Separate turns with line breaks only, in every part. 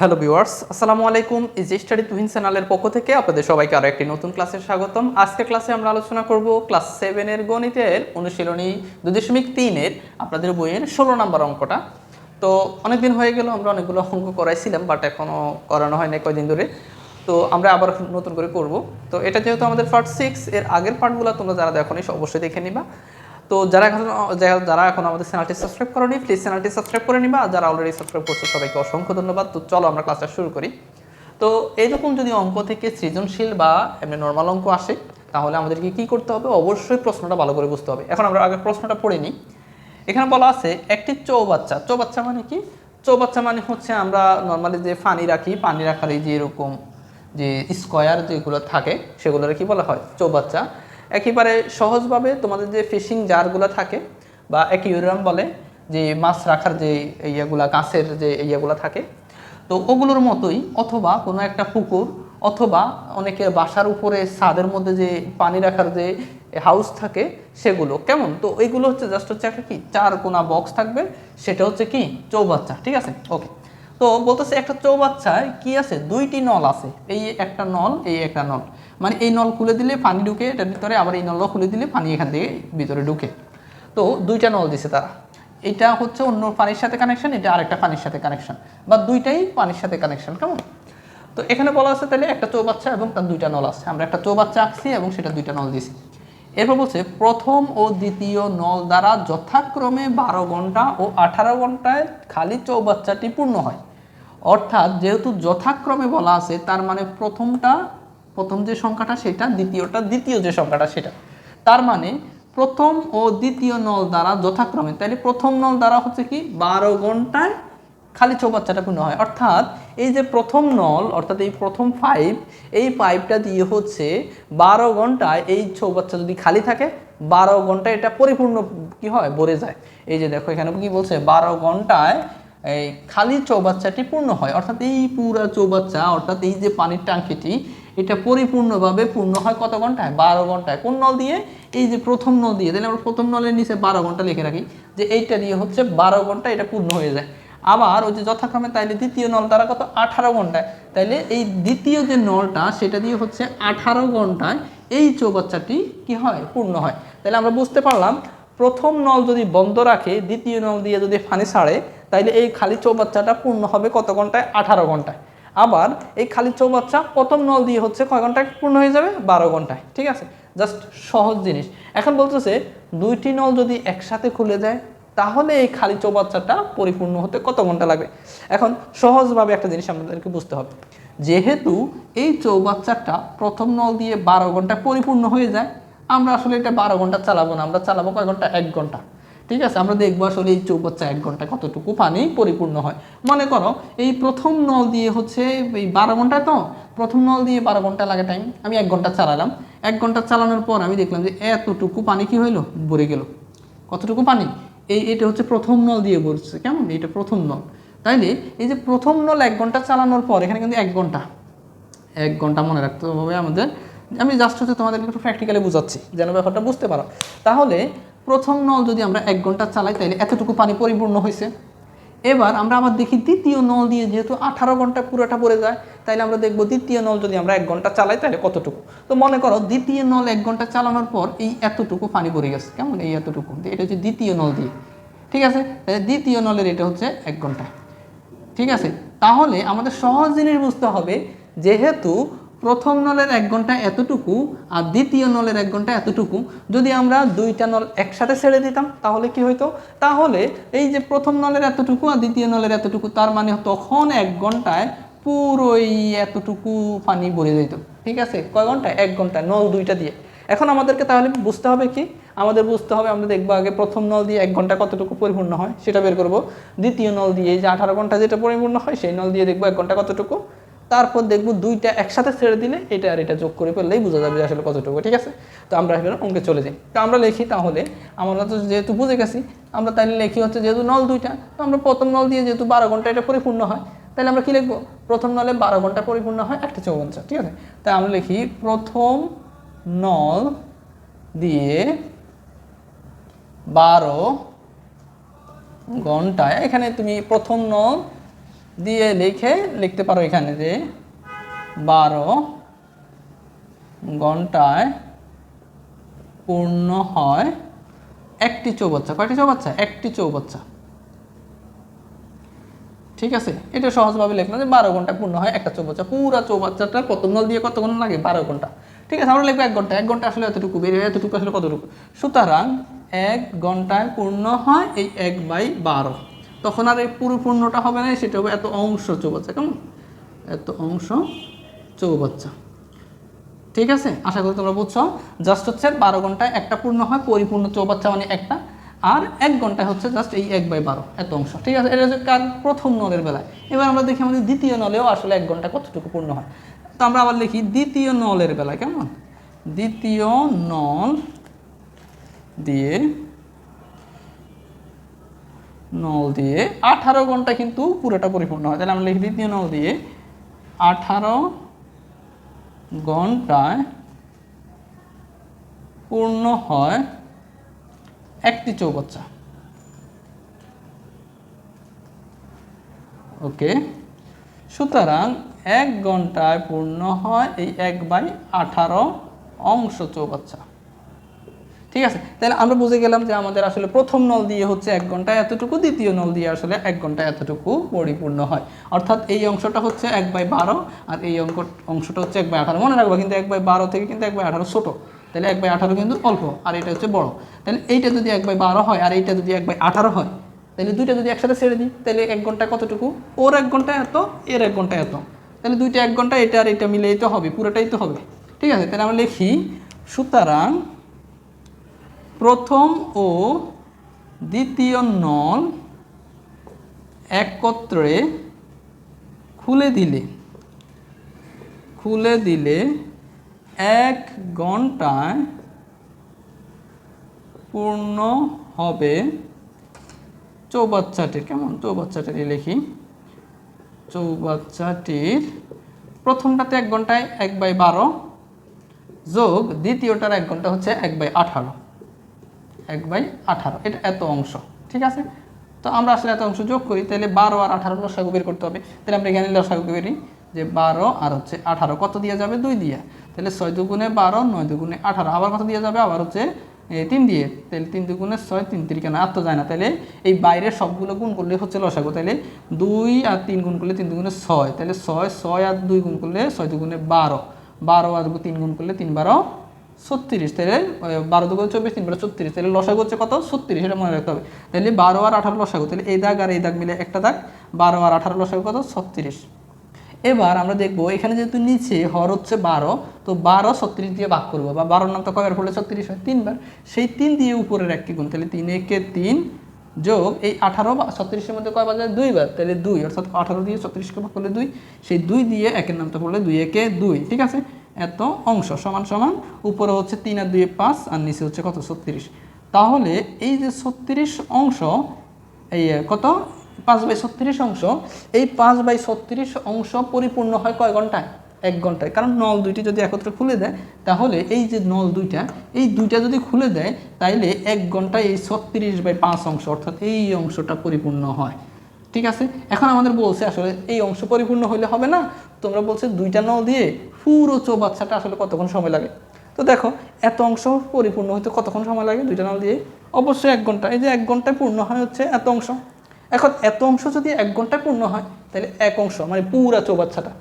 Hello viewers আসসালামু আলাইকুম is study Tuhin চ্যানেলের পক্ষ থেকে আপনাদের সবাইকে আরও একটি নতুন ক্লাসে স্বাগতম। আজকের ক্লাসে আমরা আলোচনা করব ক্লাস সেভেনের গণিতের অনুশীলনী দুই দশমিক তিনের আপনাদের বইয়ের ষোলো নম্বর অঙ্কটা। তো অনেক দিন হয়ে গেল, আমরা অনেকগুলো অঙ্ক করাইছিলাম বাট এখনও করানো হয় না কয়দিন ধরে। তো আমরা আবার নতুন করে করব। তো এটা যেহেতু আমাদের পার্ট সিক্স এর আগের পার্টগুলো তোমরা যারা দেখো অবশ্যই দেখে নিবা। তো যারা এখন, যারা- এখন আমাদের চ্যানেলটি সাবস্ক্রাইব করেনি প্লিজ চ্যানেলটি সাবস্ক্রাইব করে নিবা। আর যারা অলরেডি সাবস্ক্রাইব করছে, সবাইকে অসংখ্য ধন্যবাদ। তো চলো আমরা ক্লাসটা শুরু করি। তো এইরকম যদি অঙ্ক থেকে সৃজনশীল বা এমনি নর্মাল অঙ্ক আসে, তাহলে আমাদেরকে কি করতে হবে? অবশ্যই প্রশ্নটা ভালো করে বুঝতে হবে। এখন আমরা আগে প্রশ্নটা পড়ে নিই। এখানে বলা আছে, একটি চৌবাচ্চা চৌবাচ্চা মানে কি? চৌবাচ্চা মানে হচ্ছে আমরা নর্মালি যে পানি রাখি, পানি রাখার এই যে এরকম যে স্কোয়ার যেগুলো থাকে, সেগুলোর কি বলা হয়? চৌবাচ্চা। একেবারে সহজভাবে তোমাদের যে ফিশিং জারগুলো থাকে বা অ্যাকিউরিয়াম বলে, যে মাছ রাখার যে ইয়েগুলা, কাঁচের যে ইয়েগুলো থাকে, তো ওগুলোর মতোই অথবা কোনো একটা পুকুর অথবা অনেকের বাসার উপরে ছাদের মধ্যে যে পানি রাখার যে হাউস থাকে সেগুলো। কেমন? তো এইগুলো হচ্ছে জাস্ট হচ্ছে একটা কি? চার কোনা বক্স থাকবে, সেটা হচ্ছে কি? চৌবাচ্চা, ঠিক আছে? ওকে তো বলতেছে একটা চৌবাচ্চায় কি আছে? দুইটি নল আছে। এই একটা নল, এই একটা নল। মানে এই নল খুলে দিলে পানি ঢুকে, এটার ভিতরে আবার এই নলও খুলে দিলে পানি এখান থেকে ভিতরে ঢুকে। তো দুইটা নল দিছে তারা। এটা হচ্ছে অন্য পানির সাথে কানেকশন এটা আরেকটা পানির সাথে কানেকশন বা দুইটাই পানির সাথে কানেকশন কেমন? তো এখানে বলা আছে তাহলে একটা চৌবাচ্চা এবং তার দুইটা নল আছে। আমরা একটা চৌবাচ্চা আঁকছি এবং সেটা দুইটা নল দিছি। এরপর বলছে, প্রথম ও দ্বিতীয় নল দ্বারা যথাক্রমে বারো ঘণ্টা ও আঠারো ঘন্টায় খালি চৌবাচ্চাটি পূর্ণ হয়। অর্থাৎ যেহেতু যথাক্রমে বলা আছে, তার মানে প্রথমটা, প্রথম যে সংখ্যাটা সেটা, দ্বিতীয়টা, দ্বিতীয় যে সংখ্যাটা সেটা। তার মানে প্রথম ও দ্বিতীয় নল দ্বারা যথাক্রমে তাহলে প্রথম নল দ্বারা হচ্ছে কি? বারো ঘন্টায় খালি চৌবাচ্চাটা পূর্ণ হয়। অর্থাৎ এই যে প্রথম নল, অর্থাৎ এই প্রথম পাইপ এই পাইপটা দিয়ে হচ্ছে বারো ঘন্টায় এই চৌবাচ্চা যদি খালি থাকে, বারো ঘন্টায় এটা পরিপূর্ণ কি হয়? ভরে যায়। এই যে দেখো, এখানে কি বলছে? বারো ঘন্টায় এই খালি চৌবাচ্চাটি পূর্ণ হয়। অর্থাৎ এই পুরা চৌবাচ্চা অর্থাৎ এই যে পানির ট্যাঙ্কিটি, এটা পরিপূর্ণভাবে পূর্ণ হয় কত ঘন্টায়? বারো ঘন্টায়। কোন নল দিয়ে? এই যে প্রথম নল দিয়ে। তাহলে আমরা প্রথম নলের নিচে বারো ঘণ্টা লিখে রাখি যে এইটা দিয়ে হচ্ছে বারো ঘণ্টা এটা পূর্ণ হয়ে যায়। আবার ওই যে যথাক্রমে তাইলে দ্বিতীয় নল দ্বারা কত? আঠারো ঘন্টায়। তাইলে এই দ্বিতীয় যে নলটা, সেটা দিয়ে হচ্ছে আঠারো ঘন্টায় এই চৌবাচ্চাটি কি হয়? পূর্ণ হয়। তাহলে আমরা বুঝতে পারলাম, প্রথম নল যদি বন্ধ রাখে, দ্বিতীয় নল দিয়ে যদি পানি ছাড়ে তাইলে এই খালি চৌবাচ্চাটা পূর্ণ হবে কত ঘন্টায়? আঠারো ঘন্টায়। আবার এই খালি চৌবাচ্চা প্রথম নল দিয়ে হচ্ছে কয় ঘন্টায়? পূর্ণ হয়ে যাবে? বারো ঘন্টায়। ঠিক আছে? জাস্ট সহজ জিনিস। এখন বলতেছে, দুইটি নল যদি একসাথে খুলে যায় তাহলে এই খালি চৌবাচ্চাটা পরিপূর্ণ হতে কত ঘণ্টা লাগবে? এখন সহজভাবে একটা জিনিস আমাদেরকে বুঝতে হবে। যেহেতু এই চৌবাচ্চাটা প্রথম নল দিয়ে বারো ঘণ্টা পরিপূর্ণ হয়ে যায়, আমরা আসলে এটা বারো ঘণ্টা চালাবো না, আমরা চালাবো কয় ঘণ্টা? এক ঘণ্টা। ঠিক আছে? আমরা দেখব আসলে এই চৌবাচ্চা এক ঘণ্টা কতটুকু পানি পরিপূর্ণ হয়। মনে করো এই প্রথম নল দিয়ে হচ্ছে এই বারো ঘণ্টা তো, প্রথম নল দিয়ে বারো ঘণ্টা লাগে টাইম আমি এক ঘণ্টা চালালাম। এক ঘণ্টা চালানোর পর আমি দেখলাম যে এতটুকু পানি কি হইল? ভরে গেল। কতটুকু পানি? এই এটা হচ্ছে প্রথম নল দিয়ে বলছে কেমন? এটা প্রথম নল। তাইলে এই যে প্রথম নল এক ঘণ্টা চালানোর পর, এখানে কিন্তু এক ঘণ্টা। এক ঘণ্টা মনে রাখতে হবে আমাদের। আমি জাস্ট হচ্ছে তোমাদেরকে একটু প্র্যাকটিক্যালি বুঝাচ্ছি, যেন ব্যাপারটা বুঝতে পারো। তাহলে প্রথম নল যদি আমরা এক ঘণ্টা চালাই তাহলে এতটুকু পানি পরিপূর্ণ হয়েছে এবার আমরা আবার দেখি দ্বিতীয় নল দিয়ে যেহেতু আঠারো ঘণ্টা পুরোটা পড়ে যায়, তাইলে আমরা দেখব দ্বিতীয় নল যদি আমরা এক ঘণ্টা চালাই তাহলে কতটুকু? তো মনে করো দ্বিতীয় নল এক ঘণ্টা চালানোর পর এই এতটুকু পানি পড়ে গেছে। কেমন এই এতটুকু? এটা হচ্ছে দ্বিতীয় নল দিয়ে। ঠিক আছে? তাহলে দ্বিতীয় নলের এটা হচ্ছে এক ঘণ্টা। ঠিক আছে? তাহলে আমাদের সহজ জিনিস বুঝতে হবে, যেহেতু প্রথম নলের এক ঘণ্টা এতটুকু আর দ্বিতীয় নলের এক ঘণ্টা এতটুকু। যদি আমরা দুইটা নল একসাথে ছেড়ে দিতাম, তাহলে কি হইতো? তাহলে এই যে প্রথম নলের এতটুকু আর দ্বিতীয় নলের এতটুকু, তার মানে তখন এক ঘন্টায় পুরোই এতটুকু পানি ভরে যেত। ঠিক আছে? কয় ঘন্টায় এক ঘন্টায় নল দুইটা দিয়ে। এখন আমাদেরকে তাহলে বুঝতে হবে কি? আমাদের বুঝতে হবে, আমরা দেখব আগে প্রথম নল দিয়ে এক ঘণ্টা কতটুকু পরিপূর্ণ হয়, সেটা বের করব। দ্বিতীয় নল দিয়ে যে আঠারো ঘণ্টা যেটা পরিপূর্ণ হয়, সেই নল দিয়ে দেখব এক ঘণ্টা কতটুকু? তারপর দেখব দুইটা একসাথে ছেড়ে দিলে এটা আর এটা যোগ করে ফেললেই বোঝা যাবে আসলে কতটুকু, ঠিক আছে? তো আমরা এবার অঙ্কে চলে যাই। তো আমরা লিখি তাহলে, আমরা তো যেহেতু বুঝে গেছি, আমরা তাহলে লিখি হচ্ছে যেহেতু নল দুইটা, তো আমরা প্রথম নল দিয়ে যেহেতু বারো ঘণ্টা এটা পরিপূর্ণ হয় তাহলে আমরা কি লিখব? প্রথম নলে বারো ঘণ্টা পরিপূর্ণ হয় একটা চৌবঞ্চা ঠিক আছে? তাই আমরা লিখি প্রথম নল দিয়ে বারো ঘন্টায়, এখানে তুমি প্রথম নল দিয়ে লিখে লিখতে পারো এখানে যে বারো ঘন্টায় পূর্ণ হয় একটি চৌবাচ্চা। কয়টি চৌবাচ্চা? একটি চৌবাচ্চা। ঠিক আছে? এটা সহজভাবে লিখলাম যে বারো ঘণ্টা পূর্ণ হয় একটা চৌবাচ্চা। পুরো চৌবাচ্চাটা কত নল দিয়ে কতক্ষণ লাগে? বারো ঘণ্টা। ঠিক আছে, আমরা লিখব এক ঘণ্টা। এক ঘণ্টা আসলে এতটুকু বেরিয়ে এতটুকু আসলে কতটুকু? সুতরাং এক ঘন্টায় পূর্ণ হয় এই এক বাই বারো। তখন আর এই পুরো পূর্ণটা হবে না, সেটা হবে এত অংশ চৌবাচ্চা, কেমন? এত অংশ চৌবাচ্চা। ঠিক আছে? আশা করি তোমরা বুঝছ। জাস্ট হচ্ছে বারো ঘন্টায় একটা পূর্ণ হয়, পরিপূর্ণ চৌবাচ্চা মানে একটা, আর এক ঘন্টায় হচ্ছে জাস্ট এই এক বাই বারো, এত অংশ। ঠিক আছে? এটা হচ্ছে কার? প্রথম নলের বেলায়। এবার আমরা দেখি আমাদের দ্বিতীয় নলেও আসলে এক ঘণ্টা কতটুকু পূর্ণ হয়। তো আমরা আবার লিখি দ্বিতীয় নলের বেলায়, কেমন? দ্বিতীয় নল দিয়ে নল দিয়ে আঠারো ঘণ্টা কিন্তু পুরোটা পরিপূর্ণ হয়। তাহলে আমরা লিখি দ্বিতীয় নল দিয়ে আঠারো ঘন্টায় পূর্ণ হয় একটি চৌবাচ্চা ওকে, সুতরাং এক ঘন্টায় পূর্ণ হয় এই এক বাই আঠারো অংশ চৌবাচ্চা ঠিক আছে? তাহলে আমরা বুঝে গেলাম যে আমাদের আসলে প্রথম নল দিয়ে হচ্ছে এক ঘণ্টা এতটুকু, দ্বিতীয় নল দিয়ে আসলে এক ঘণ্টা এতটুকু পরিপূর্ণ হয়। অর্থাৎ এই অংশটা হচ্ছে এক বাই বারো আর এই অঙ্ক, অংশটা হচ্ছে এক বাই আঠারো। মনে রাখব কিন্তু এক বাই বারো থেকে কিন্তু এক বাই আঠারো ছোটো। তাহলে এক বাই আঠারো কিন্তু অল্প আর এটা হচ্ছে বড়। তাহলে এইটা যদি এক বাই বারো হয় আর এইটা যদি এক বাই আঠারো হয়, তাহলে দুইটা যদি একসাথে ছেড়ে দিই, তাহলে এক ঘণ্টা কতটুকু? ওর এক ঘণ্টা এত, এর এক ঘণ্টা এত। তাহলে দুইটা এক ঘণ্টা এটা আর এটা মিলেই তো হবে, পুরোটাই তো হবে। ঠিক আছে? তাহলে আমরা লিখি, সুতরাং প্রথম ও দ্বিতীয় নল একত্রে খুলে দিলে খুলে দিলে এক ঘন্টায় পূর্ণ হবে। চৌবাচ্চাটির, কেমন? চৌবাচ্চাটি লিখি। চৌবাচ্চাটির প্রথমটাতে এক ঘন্টায় এক বাই বারো, যোগ দ্বিতীয়টার এক ঘণ্টা হচ্ছে এক বাই আঠারো। এক বাই আঠারো। এটা এত অংশ, ঠিক আছে? তো আমরা আসলে এত অংশ যোগ করি, তাহলে বারো আর আঠারো লসাগু বের করতে হবে। তাহলে আমরা এখানে লসাগু বেরি যে বারো আর হচ্ছে আঠারো। কত দিয়ে যাবে? দুই দিয়ে। তাহলে ছয় দুগুণে বারো, নয় দুগুণে আঠারো। আবার কত দিয়ে যাবে? আবার হচ্ছে তিন দিয়ে। তাহলে তিন দুগুণে ছয়, তিন তিরিকে না আর তো যায় না। তাহলে এই বাইরের সবগুলো গুণ করলে হচ্ছে লসাগু। তাহলে দুই আর তিন গুণ করলে তিন দুগুণে ছয়। তাহলে ছয় ছয় আর দুই গুণ করলে ছয় দুগুণে বারো। বারো আর তিন গুণ করলে তিন বারো ছত্রিশ তাহলে বারো দুগুণ চব্বিশ, তিন বারো ছত্রিশ তাহলে লসাগু হচ্ছে কত? ছত্রিশ, এটা মনে রাখতে হবে। তাহলে বারো আর আঠারো লসাগু তাহলে এই দাগ আর এই দাগ মিলে একটা দাগ, বারো আর আঠারো লসাগু কত? ছত্রিশ। এবার আমরা দেখব, এখানে যেহেতু নিচে হর হচ্ছে বারো, তো বারো ছত্রিশ দিয়ে ভাগ করব, বা বারোর নাম তো কয়বার পড়লে ছত্রিশ হয়, তিনবার। সেই তিন দিয়ে উপরের একটি গুণ তাহলে তিন একে তিন যোগ এই আঠারো বা ছত্রিশের মধ্যে কয় বাজার দুইবার। তাহলে দুই, অর্থাৎ আঠারো দিয়ে ছত্রিশকে ভাগ করলে দুই, সেই দুই দিয়ে একের নামটা পড়লে দুই একে দুই, ঠিক আছে? এত অংশ, সমান সমান, উপরে হচ্ছে তিন আর দুই পাঁচ আর নিচে হচ্ছে কত? ছত্রিশ। তাহলে এই যে ছত্রিশ অংশ, এই কত? পাঁচ বাই ছত্রিশ অংশ, এই পাঁচ বাই ছত্রিশ অংশ পরিপূর্ণ হয় কয় ঘন্টায়? এক ঘন্টায়। কারণ নল দুইটি যদি একত্রে খুলে দেয়, তাহলে এই যে নল দুইটা, এই দুইটা যদি খুলে দেয়, তাইলে এক ঘন্টায় এই ছত্রিশ বাই পাঁচ অংশ, অর্থাৎ এই অংশটা পরিপূর্ণ হয়। ঠিক আছে? এখন আমাদের বলছে আসলে এই অংশ পরিপূর্ণ হলে হবে না। তোমরা বলছে দুইটা নল দিয়ে পুরো চৌবাচ্চাটা আসলে কতক্ষণ সময় লাগে? তো দেখো, এত অংশ পরিপূর্ণ হইতে কতক্ষণ সময় লাগে দুইটা নল দিয়ে? অবশ্যই এক ঘণ্টা। এই যে এক ঘন্টায় পূর্ণ হয় হচ্ছে এত অংশ। এখন এত অংশ যদি এক ঘন্টায় পূর্ণ হয়, তাহলে এক অংশ মানে পুরা চৌবাচ্চাটা,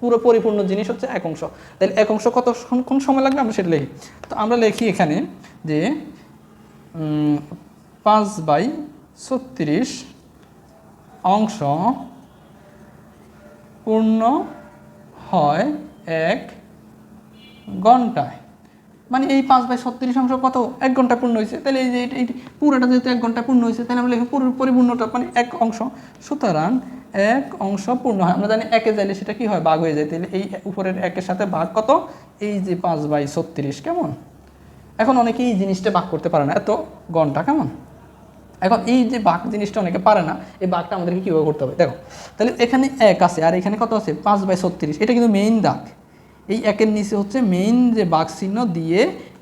পুরো পরিপূর্ণ জিনিস হচ্ছে এক অংশ। তাহলে এক অংশ কতক্ষণ সময় লাগবে আমরা সেটা লিখি। তো আমরা লিখি এখানে যে পাঁচ বাই ছত্রিশ অংশ পূর্ণ হয় এক ঘন্টায়। মানে এই পাঁচ বাই ছত্রিশ অংশ কত? এক ঘণ্টা পূর্ণ হয়েছে। তাহলে এই যে এই পুরোটা যেহেতু এক ঘণ্টা পূর্ণ হয়েছে, তাহলে আমরা পুরো পরিপূর্ণটা মানে এক অংশ। সুতরাং এক অংশ পূর্ণ হয়। আমরা জানি একে যাইলে সেটা কি হয়? ভাগ হয়ে যায়। তাহলে এই উপরের একের সাথে ভাগ কত? এই যে পাঁচ বাই ছত্রিশ, কেমন? এখন অনেকে এই জিনিসটা ভাগ করতে পারে না। এত ঘণ্টা কেমন? এখন এই যে বাঘ জিনিসটা অনেকে পারে না, এই বাঘটা আমাদেরকে কীভাবে করতে হবে? দেখো, তাহলে এখানে এক আছে, আর এখানে কত আছে? পাঁচ বাই ছত্রিশ, এটা কিন্তু মেইন দাগ। এই একের নিচে হচ্ছে মেইন যে বাঘ চিহ্ন দিয়ে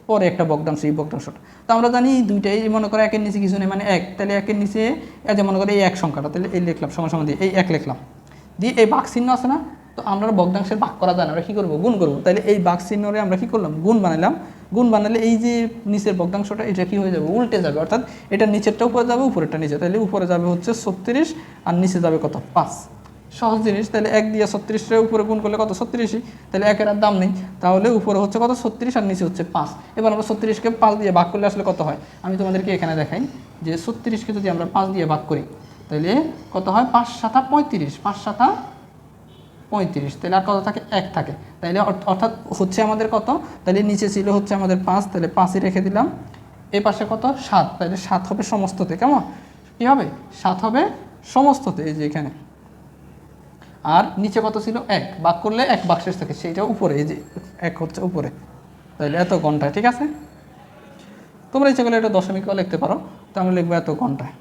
পরে একটা বকদাংশ এই বকদাংশটা তো আমরা জানি দুইটাই মনে করো একের নিচে কিছু নেই মানে এক। তাহলে একের নিচে যে মনে করো এই এক সংখ্যাটা, তাহলে এই লিখলাম, সমান সমান দিয়ে, এই এক লিখলাম। দিয়ে এই বাঘ চিহ্ন আছে না, তো আমরা ভগ্নাংশের ভাগ করা যায় না, আমরা কী করব? গুণ করব। তাহলে এই বাঘ চিহ্নরে আমরা কী করলাম? গুণ বানালাম গুণ বানালে এই যে নিচের ভগ্নাংশটা, এটা কি হয়ে যাবে? উল্টে যাবে। অর্থাৎ এটা নিচেরটা উপরে যাবে, উপরেরটা নিচে। তাহলে উপরে যাবে হচ্ছে ছত্রিশ আর নিচে যাবে কত? পাঁচ। সহজ জিনিস। তাহলে এক দিয়ে ছত্রিশটার উপরে গুণ করলে কত? ছত্রিশই। তাহলে একের আর দাম নেই। তাহলে উপরে হচ্ছে কত? ছত্রিশ আর নিচে হচ্ছে পাঁচ। এবার আমরা ছত্রিশকে পাঁচ দিয়ে ভাগ করলে আসলে কত হয়? আমি তোমাদেরকে এখানে দেখাই যে ছত্রিশকে যদি আমরা পাঁচ দিয়ে ভাগ করি, তাহলে কত হয়? পাঁচ সাতা পঁয়ত্রিশ। পাঁচ সাতা পঁয়ত্রিশ, তাহলে আর কত থাকে? এক থাকে। তাহলে অর্থাৎ হচ্ছে আমাদের কত? তাহলে নিচে ছিল হচ্ছে আমাদের পাঁচ, তাহলে পাঁচই রেখে দিলাম। এই পাশে কত? সাত। তাহলে সাত হবে সমস্ততে। কেমন? কী হবে? সাত হবে সমস্ততে এই যে এখানে। আর নিচে কত ছিল? এক। বাক করলে এক বাক্সের থাকে। সেইটা উপরে, এই যে এক হচ্ছে উপরে। তাহলে এত ঘন্টায় ঠিক আছে? তোমরা ইচ্ছে করলে এটা দশমিকও লিখতে পারো। তো আমরা লিখব এত ঘন্টায়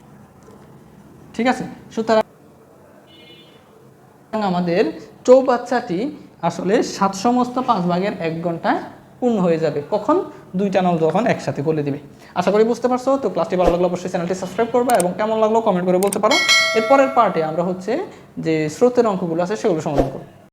ঠিক আছে? সুতরাং আমাদের চৌবাচ্চাটি আসলে সাত সমস্ত পাঁচ ভাগের এক ঘন্টায় পূর্ণ হয়ে যাবে। কখন? দুইটা নল যখন একসাথে করে দিবে। আশা করি বুঝতে পারছ, তো ক্লাসটি ভালো লাগল অবশ্যই চ্যানেলটি সাবস্ক্রাইব করবে এবং কেমন লাগল কমেন্ট করে বলতে পারো। এরপরের পার্টে আমরা হচ্ছে যে স্রোতের অঙ্কগুলো আছে সেগুলো সমাধান করব।